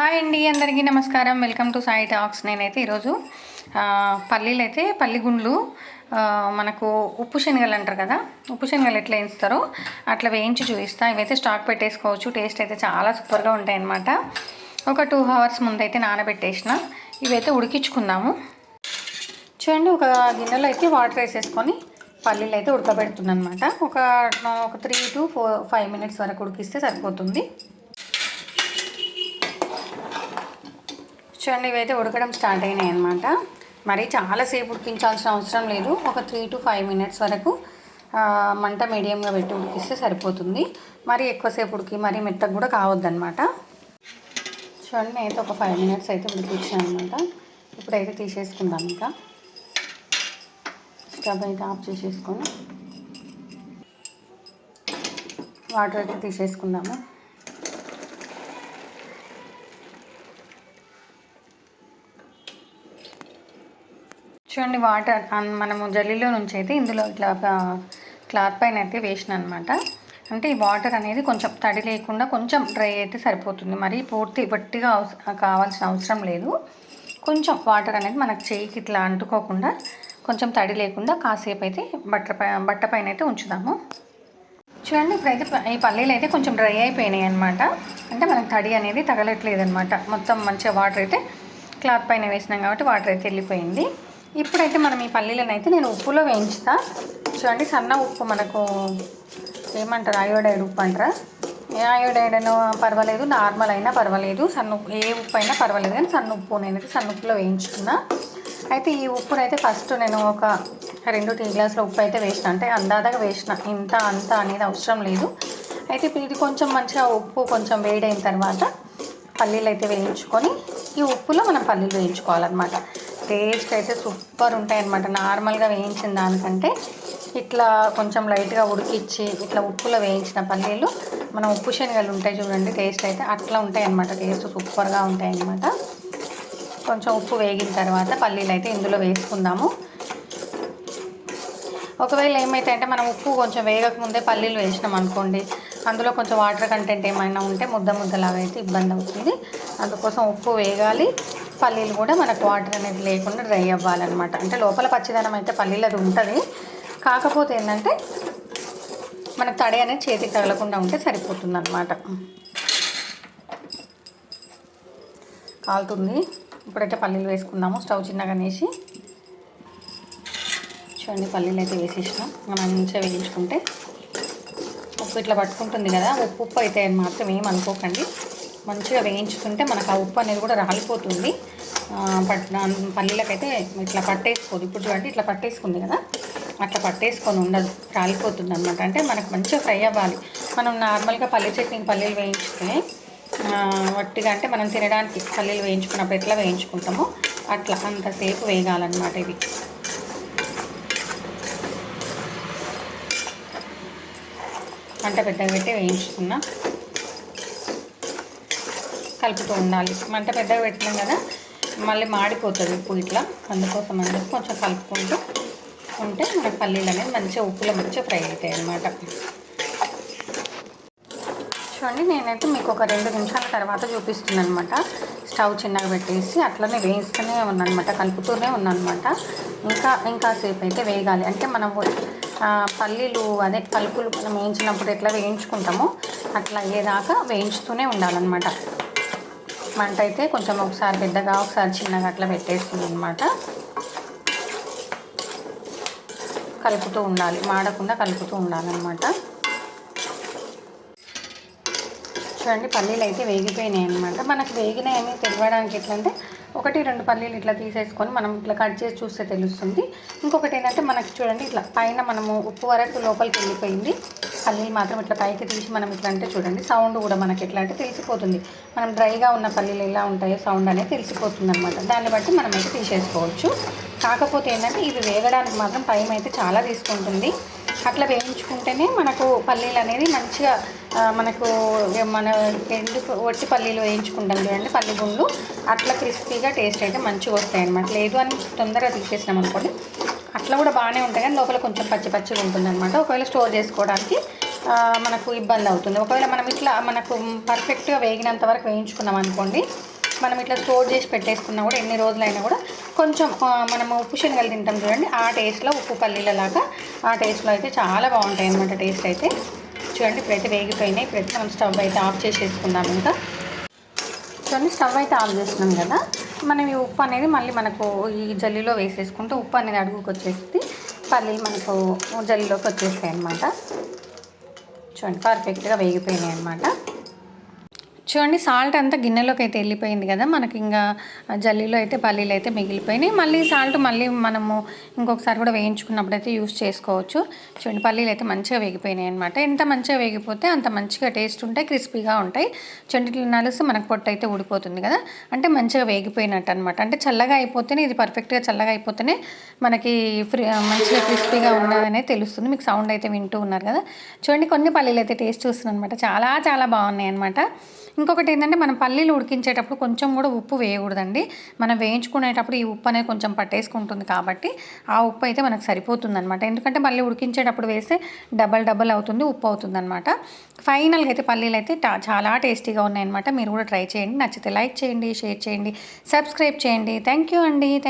Hi అండి అందరికీ నమస్కారం. వెల్కమ్ టు సాయి టాక్స్ నేనైతే ఈరోజు పల్లీలు అయితే పల్లి గుండ్లు మనకు ఉప్పు శనగలు అంటారు కదా ఉప్పు శనగలు ఎట్లా వేయిస్తారో అట్లా వేయించి చూపిస్తా. ఇవైతే స్టాక్ పెట్టేసుకోవచ్చు. టేస్ట్ అయితే చాలా సూపర్గా ఉంటాయన్నమాట. ఒక టూ అవర్స్ ముందైతే నానబెట్టేసిన. ఇవైతే ఉడికించుకుందాము. చూడండి ఒక గిన్నెలో అయితే వాటర్ వేసేసుకొని పల్లీలు అయితే ఉడకబెడుతుంది అనమాట ఒక ఒక three two four five minutes వరకు ఉడికిస్తే సరిపోతుంది. చూడండి ఇవైతే ఉడకడం స్టార్ట్ అయినాయి అనమాట మరి చాలాసేపు ఉడికించాల్సిన అవసరం లేదు. ఒక త్రీ టు ఫైవ్ మినిట్స్ వరకు మంట మీడియంగా పెట్టి ఉడికిస్తే సరిపోతుంది. మరి ఎక్కువసేపు ఉడికి మరీ మెత్తగా కూడా కావద్దనమాట చూడండి నేనైతే ఒక ఫైవ్ మినిట్స్ అయితే ఉడికించాను అనమాట ఇప్పుడైతే తీసేసుకుందాం ఇంకా. స్టవ్ అయితే ఆఫ్ చేసేసుకొని వాటర్ అయితే తీసేసుకుందాము. చూడండి వాటర్ అన్- మనము జల్లీలో నుంచి అయితే ఇందులో ఇట్లా క్లాత్ పైన అయితే వేసిన అనమాట అంటే ఈ వాటర్ అనేది కొంచెం తడి లేకుండా కొంచెం డ్రై అయితే సరిపోతుంది. మరి పూర్తి వట్టిగా కావాల్సిన అవసరం లేదు. కొంచెం వాటర్ అనేది మనకు చేయికి ఇట్లా అంటుకోకుండా కొంచెం తడి లేకుండా కాసేపు అయితే బట్ట బట్ట పైన అయితే ఉంచుదాము. చూడండి ఇప్పుడైతే ఈ పల్లీలు అయితే కొంచెం డ్రై అయిపోయినాయి అనమాట. అంటే మనకు తడి అనేది తగలట్లేదు అనమాట మొత్తం మంచిగా వాటర్ అయితే క్లాత్ పైన వేసినాం కాబట్టి వాటర్ అయితే వెళ్ళిపోయింది. ఇప్పుడైతే మనం ఈ పల్లీలను అయితే నేను ఉప్పులో వేయించుతా. చూడండి సన్న ఉప్పు మనకు ఏమంటారు? అయోడైడ్ ఉప్పు అంటారా? ఏ అయోడైడ్ అయినా పర్వాలేదు నార్మల్ అయినా పర్వాలేదు. సన్న ఉప్పు ఏ ఉప్పు అయినా పర్వాలేదు కానీ సన్న ఉప్పు నేనైతే సన్న ఉప్పులో వేయించుకున్నా. అయితే ఈ ఉప్పునైతే ఫస్ట్ నేను ఒక రెండు టీ గ్లాసుల ఉప్పు అయితే వేసిన. అంటే అందాదాగా వేసిన. ఇంత అంత అనేది అవసరం లేదు. అయితే ఇప్పుడు ఇది కొంచెం మంచిగా ఉప్పు కొంచెం వేడైన తర్వాత పల్లీలు అయితే వేయించుకొని ఈ ఉప్పులో మనం పల్లీలు వేయించుకోవాలన్నమాట. టేస్ట్ అయితే సూపర్ ఉంటాయి అనమాట నార్మల్గా వేయించిన దానికంటే ఇట్లా కొంచెం లైట్గా ఉడికిచ్చి ఇట్లా ఉప్పులో వేయించిన పల్లీలు మనం ఉప్పు శనగలు ఉంటాయి చూడండి టేస్ట్ అయితే అట్లా ఉంటాయి అనమాట టేస్ట్ సూపర్గా ఉంటాయి అనమాట కొంచెం ఉప్పు వేగిన తర్వాత పల్లీలు అయితే ఇందులో వేసుకుందాము. ఒకవేళ ఏమైతే అంటే మనం ఉప్పు కొంచెం వేగకముందే పల్లీలు వేసినాం అనుకోండి అందులో కొంచెం వాటర్ కంటెంట్ ఏమైనా ఉంటే ముద్ద ముద్దలాగా అయితే ఇబ్బంది అవుతుంది. అందుకోసం ఉప్పు వేగాలి. పల్లీలు కూడా మనకు వాటర్ అనేది లేకుండా డ్రై అవ్వాలన్నమాట. అంటే లోపల పచ్చిదనం అయితే పల్లీలది ఉంటుంది. కాకపోతే ఏంటంటే మనకు తడి అనేది చేతికి తగలకుండా ఉంటే సరిపోతుంది అనమాట కాలుతుంది. ఇప్పుడైతే పల్లీలు వేసుకుందాము. స్టవ్ చిన్నగా అనేసి చూడండి పల్లీలు అయితే వేసేసినాం. మనం మంచిగా వేయించుకుంటే ఉప్పు ఇట్లా పట్టుకుంటుంది కదా. ఉప్పు ఉప్పు అయితే అని మాత్రం ఏం అనుకోకండి. మంచిగా వేయించుకుంటే మనకు ఆ ఉప్పు అనేది కూడా రాలిపోతుంది. పట్ పల్లీలకైతే ఇట్లా పట్టేసుకోదు. ఇప్పుడు చూడండి ఇట్లా పట్టేసుకుంది కదా. అట్లా పట్టేసుకొని ఉండదు. రాలిపోతుంది అనమాట అంటే మనకు మంచిగా ఫ్రై అవ్వాలి. మనం నార్మల్గా పల్లి చట్నీ పల్లీలు వేయించుకుని వట్టిగా అంటే మనం తినడానికి పల్లీలు వేయించుకున్నప్పుడు ఎట్లా వేయించుకుంటామో అట్లా అంతసేపు వేగాలన్నమాట ఇవి మంట పెద్దగా పెట్టి వేయించుకున్నా కలుపుతూ ఉండాలి. మంట పెద్దగా పెట్టినాం కదా మళ్ళీ మాడిపోతుంది ఉప్పు ఇట్లా. అందుకోసం అని చెప్పి కొంచెం కలుపుకుంటూ ఉంటే మన పల్లీలు అనేది మంచిగా ఉప్పులో మంచిగా ఫ్రై అవుతాయి అన్నమాట. చూడండి నేనైతే మీకు ఒక రెండు నిమిషాల తర్వాత చూపిస్తున్నాను అనమాట స్టవ్ చిన్నగా పెట్టేసి అట్లనే వేయిస్తూనే ఉన్నానమాట కలుపుతూనే ఉన్నానమాట ఇంకా ఇంకా సేపు అయితే వేగాలి. అంటే మనం పల్లీలు అదే కలుపులు మనం వేయించినప్పుడు ఎట్లా వేయించుకుంటామో అట్లా అయ్యేదాకా వేయించుతూనే ఉండాలన్నమాట. మంట అయితే కొంచెం ఒకసారి పెద్దగా ఒకసారి చిన్నగా అట్లా పెట్టేస్తుంది అనమాట కలుపుతూ ఉండాలి. మాడకుండా కలుపుతూ ఉండాలన్నమాట. చూడండి పల్లీలు అయితే వేగిపోయినాయి అనమాట మనకు వేగినాయని తెలియడానికి ఎట్లా అంటే ఒకటి రెండు పల్లీలు ఇట్లా తీసేసుకొని మనం ఇట్లా కట్ చేసి చూస్తే తెలుస్తుంది. ఇంకొకటి ఏంటంటే మనకి చూడండి ఇట్లా పైన మనము ఉప్పు వరకు లోపలికి వెళ్ళిపోయింది. పల్లీలు మాత్రం ఇట్లా పైకి తీసి మనం ఇట్లా అంటే చూడండి సౌండ్ కూడా మనకి ఎట్లా అంటే తెలిసిపోతుంది. మనం డ్రైగా ఉన్న పల్లీలు ఎలా ఉంటాయో సౌండ్ అనేది తెలిసిపోతుంది అనమాట దాన్ని బట్టి మనం అయితే తీసేసుకోవచ్చు. కాకపోతే ఏంటంటే ఇవి వేగడానికి మాత్రం టైం అయితే చాలా తీసుకుంటుంది. అట్లా వేయించుకుంటేనే మనకు పల్లీలు అనేది మంచిగా మనకు మన ఎండు ఒట్టి పల్లీలు వేయించుకుంటాం చూడండి పల్లి గుండ్లు. అట్లా క్రిస్పీగా టేస్ట్ అయితే మంచిగా వస్తాయి అనమాట లేదు అని తొందరగా తీసేసినాం అనుకోండి అట్లా కూడా బాగానే ఉంటాయి. కానీ లోపల కొంచెం పచ్చి పచ్చిగా ఉంటుంది అనమాట ఒకవేళ స్టోర్ చేసుకోవడానికి మనకు ఇబ్బంది అవుతుంది. ఒకవేళ మనం ఇట్లా మనకు పర్ఫెక్ట్గా వేగినంత వరకు వేయించుకున్నాం అనుకోండి మనం ఇట్లా స్టోర్ చేసి పెట్టేసుకున్నా కూడా ఎన్ని రోజులైనా కూడా కొంచెం మనము ఉప్పు శనగలు తింటాం చూడండి. ఆ టేస్ట్లో ఉప్పు పల్లీల లాగా ఆ టేస్ట్లో అయితే చాలా బాగుంటాయి అనమాట టేస్ట్ అయితే. చూడండి ఇప్పుడైతే వేగిపోయినాయి. ఇప్పుడైతే మనం స్టవ్ అయితే ఆఫ్ చేసేసుకుందాం ఇంకా. చూడండి స్టవ్ అయితే ఆఫ్ చేస్తున్నాం కదా. మనం ఈ ఉప్పు అనేది మళ్ళీ మనకు ఈ జల్లీలో వేసేసుకుంటే ఉప్పు అనేది అడుగుకి వచ్చేసి పల్లీలు మనకు జల్లీలోకి వచ్చేస్తాయి అనమాట చూడండి పర్ఫెక్ట్గా వేగిపోయినాయి అనమాట చూడండి సాల్ట్ అంతా గిన్నెలోకి అయితే వెళ్ళిపోయింది కదా. మనకి ఇంకా జల్లీలో అయితే పల్లీలు అయితే మిగిలిపోయినాయి. మళ్ళీ సాల్ట్ మళ్ళీ మనము ఇంకొకసారి కూడా వేయించుకున్నప్పుడు అయితే యూస్ చేసుకోవచ్చు. చూడండి పల్లీలు అయితే మంచిగా వేగిపోయినాయి అనమాట ఎంత మంచిగా వేగిపోతే అంత మంచిగా టేస్ట్ ఉంటాయి క్రిస్పీగా ఉంటాయి. చూడండి నలుసు నలుస్తే మనకు పొట్టు అయితే ఊడిపోతుంది కదా. అంటే మంచిగా వేగిపోయినట్టు అనమాట అంటే చల్లగా అయిపోతేనే ఇది పర్ఫెక్ట్గా చల్లగా అయిపోతేనే మనకి ఫ్రీ మంచిగా క్రిస్పీగా ఉన్నదనే తెలుస్తుంది. మీకు సౌండ్ అయితే వింటూ ఉన్నారు కదా. చూడండి కొన్ని పల్లీలు అయితే టేస్ట్ చూస్తున్నాను అనమాట చాలా చాలా బాగున్నాయి అనమాట ఇంకొకటి ఏంటంటే మనం పల్లీలు ఉడికించేటప్పుడు కొంచెం కూడా ఉప్పు వేయకూడదండి. మనం వేయించుకునేటప్పుడు ఈ ఉప్పు అనేది కొంచెం పట్టేసుకుంటుంది కాబట్టి ఆ ఉప్పు అయితే మనకు సరిపోతుందనమాట ఎందుకంటే మళ్ళీ ఉడికించేటప్పుడు వేస్తే డబల్ డబల్ అవుతుంది ఉప్పు అవుతుందనమాట ఫైనల్గా అయితే పల్లీలు అయితే టా- చాలా టేస్టీగా ఉన్నాయన్నమాట. మీరు కూడా ట్రై చేయండి. నచ్చితే లైక్ చేయండి షేర్ చేయండి సబ్స్క్రైబ్ చేయండి. థ్యాంక్ యూ అండి. థ్యాంక్